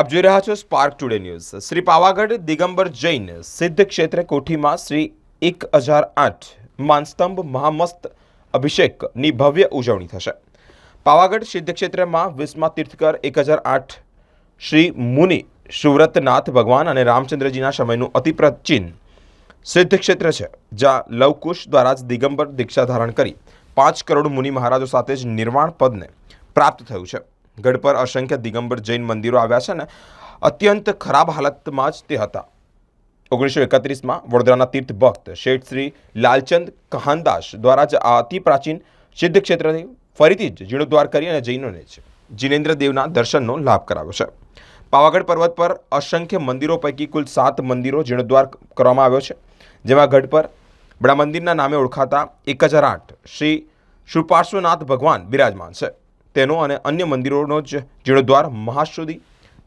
આપ જોઈ રહ્યા છો Spark Today News Shri Pavagadh, Digambar Jain, સિદ્ધ ક્ષેત્ર કોઠીમાં શ્રી એક હજાર આઠ માનસ્તંભ મહામસ્ત અભિષેકની ભવ્ય ઉજવણી થશે. પાવાગઢ સિદ્ધ ક્ષેત્રમાં વિસ્મા તીર્થકર એક હજાર આઠ શ્રી મુનિ સુવ્રતનાથ ભગવાન અને રામચંદ્રજીના સમયનું અતિ પ્રાચીન સિદ્ધ ક્ષેત્ર છે, જ્યાં લવકુશ દ્વારા જ દિગંબર દીક્ષા ધારણ કરી પાંચ કરોડ મુનિ મહારાજો સાથે જ નિર્વાણ પદને પ્રાપ્ત થયું છે. ગઢ પર અસંખ્ય દિગંબર જૈન મંદિરો આવ્યા છે ને, અત્યંત ખરાબ હાલતમાં જ તે હતા. ઓગણીસો એકત્રીસમાં વડોદરાના તીર્થ ભક્ત શેઠ શ્રી લાલચંદ કહાનદાસ દ્વારા જ આ અતિ પ્રાચીન સિદ્ધ ક્ષેત્રથી ફરીથી જ જીર્ણોદ્વાર કરી અને જૈનોને છે જિનેન્દ્ર દેવના દર્શનનો લાભ કરાવ્યો છે. પાવાગઢ પર્વત પર અસંખ્ય મંદિરો પૈકી કુલ સાત મંદિરો જીર્ણોદ્વાર કરવામાં આવ્યો છે. જેમાં ગઢ પર બડા મંદિરના નામે ઓળખાતા એક હજાર આઠ શ્રી શુપાર્શ્વનાથ ભગવાન બિરાજમાન છે. તેનો અને અન્ય મંદિરોનો જ જીર્ણોદ્વાર મહાશુદ્ધિ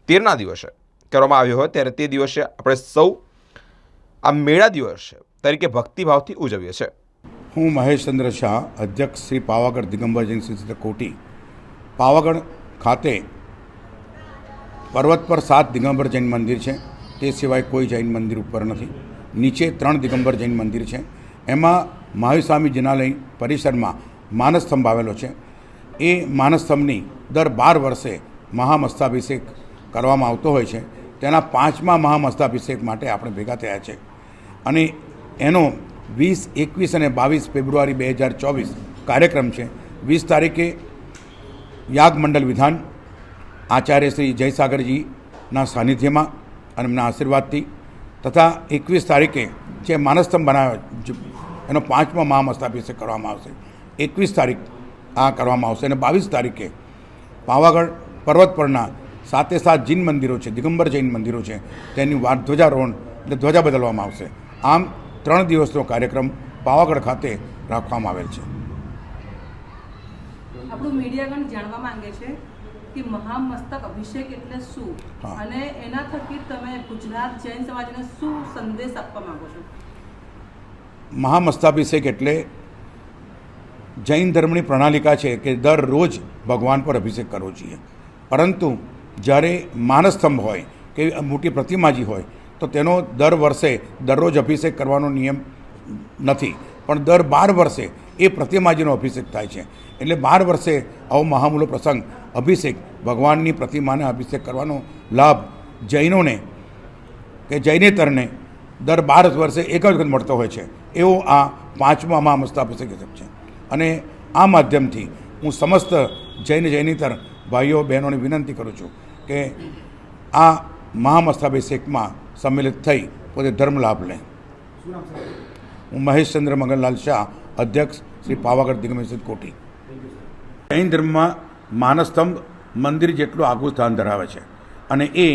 તેરના દિવસે કરવામાં આવ્યો હોય ત્યારે તે દિવસે આપણે સૌ આ મેળા દિવસ તરીકે ભક્તિભાવથી ઉજવીએ છીએ. હું મહેશચંદ્ર શાહ, અધ્યક્ષ શ્રી પાવાગઢ દિગંબર જૈન કોટી, પાવાગઢ ખાતે પર્વત પર સાત દિગંબર જૈન મંદિર છે. તે સિવાય કોઈ જૈન મંદિર ઉપર નથી. નીચે ત્રણ દિગંબર જૈન મંદિર છે. એમાં મહાવીર જિનાલય પરિસરમાં માનસસ્તંભ આવેલો છે. એ માનસસ્તંભની દર બાર વર્ષે મહામસ્તાભિષેક કરવામાં આવતો હોય છે. તેના પાંચમા મહામસ્તાભિષેક માટે આપણે ભેગા થયા છે. અને એનો વીસ, એકવીસ અને બાવીસ ફેબ્રુઆરી બે હજાર ચોવીસ કાર્યક્રમ છે. વીસ તારીખે યાગમંડળ વિધાન, આચાર્ય શ્રી જયસાગરજીના સાનિધ્યમાં અને એમના આશીર્વાદથી તથા એકવીસ તારીખે જે માનસ્તંભ બનાવ્યો એનો પાંચમો મહામસ્તાભિષેક કરવામાં આવશે. એકવીસ તારીખ આ કરવામાં આવશે. અને બાવીસ તારીખે પાવાગઢ પર્વત પરના સાતે સાત જૈન મંદિરો છે દિગંબર જૈન મંદિરો છે તેની વાર ધ્વજારોહણ એટલે ધ્વજા બદલવામાં આવશે. આમ ત્રણ દિવસનો કાર્યક્રમ પાવાગઢ ખાતે રાખવામાં આવેલ છે. આપણું મીડિયાગણ જાણવા માંગે છે કે મહામસ્તક અભિષેક એટલે શું? અને એના થકી તમે ગુજરાત જૈન સમાજને શું સંદેશ આપવા માંગો છો? મહામસ્તાભિષેક એટલે જૈન ધર્મની પ્રણાલિકા છે કે દરરોજ ભગવાન પર અભિષેક કરવો જોઈએ. પરંતુ જ્યારે માનસ્તંભ હોય કે મોટી પ્રતિમાજી હોય, તો તેનો દર વર્ષે દરરોજ અભિષેક કરવાનો નિયમ નથી. પણ દર બાર વર્ષે એ પ્રતિમાજીનો અભિષેક થાય છે. એટલે બાર વર્ષે આવો મહામૂલો પ્રસંગ, અભિષેક, ભગવાનની પ્રતિમાને અભિષેક કરવાનો લાભ જૈનોને, કે જૈનેતરને દર બાર વર્ષે એક જ વખત મળતો હોય છે. એવો આ પાંચમા મહામસ્તાભિષેક છે. અને આ માધ્યમથી હું સમસ્ત જૈન જૈનિતર ભાઈઓ બહેનોને વિનંતી કરું છું કે આ મહામસ્તાભિષેકમાં સંમેલિત થઈ પોતે ધર્મ લાભ લે. હું મહેશચંદ્ર મગનલાલ શાહ અધ્યક્ષ શ્રી પાવાગઢ દિગમેશ્વર કોટી. જૈન ધર્મમાં માનસ્તંભ મંદિર જેટલું આગવું સ્થાન ધરાવે છે અને એ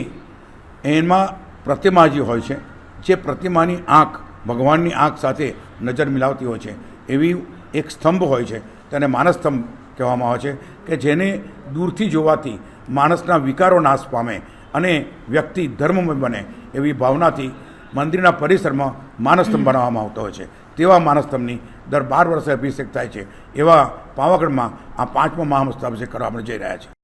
એમાં પ્રતિમા જે હોય છે. જે પ્રતિમાની આંખ ભગવાનની આંખ સાથે નજર મિલાવતી હોય છે. એવી એક સ્તંભ હોય છે, તેને માનસસ્તંભ કહેવામાં આવે છે, કે જેને દૂરથી જોવાથી માણસના વિકારો નાશ પામે અને વ્યક્તિ ધર્મમય બને એવી ભાવનાથી મંદિરના પરિસરમાં માનસસ્તંભ બનાવવામાં આવતો હોય છે. તેવા માનસસ્તંભની દર બાર વર્ષે અભિષેક થાય છે, એવા પાવાગઢમાં આ પાંચમો મહામસ્ત અભિષેક કરવા આપણે જઈ રહ્યા છીએ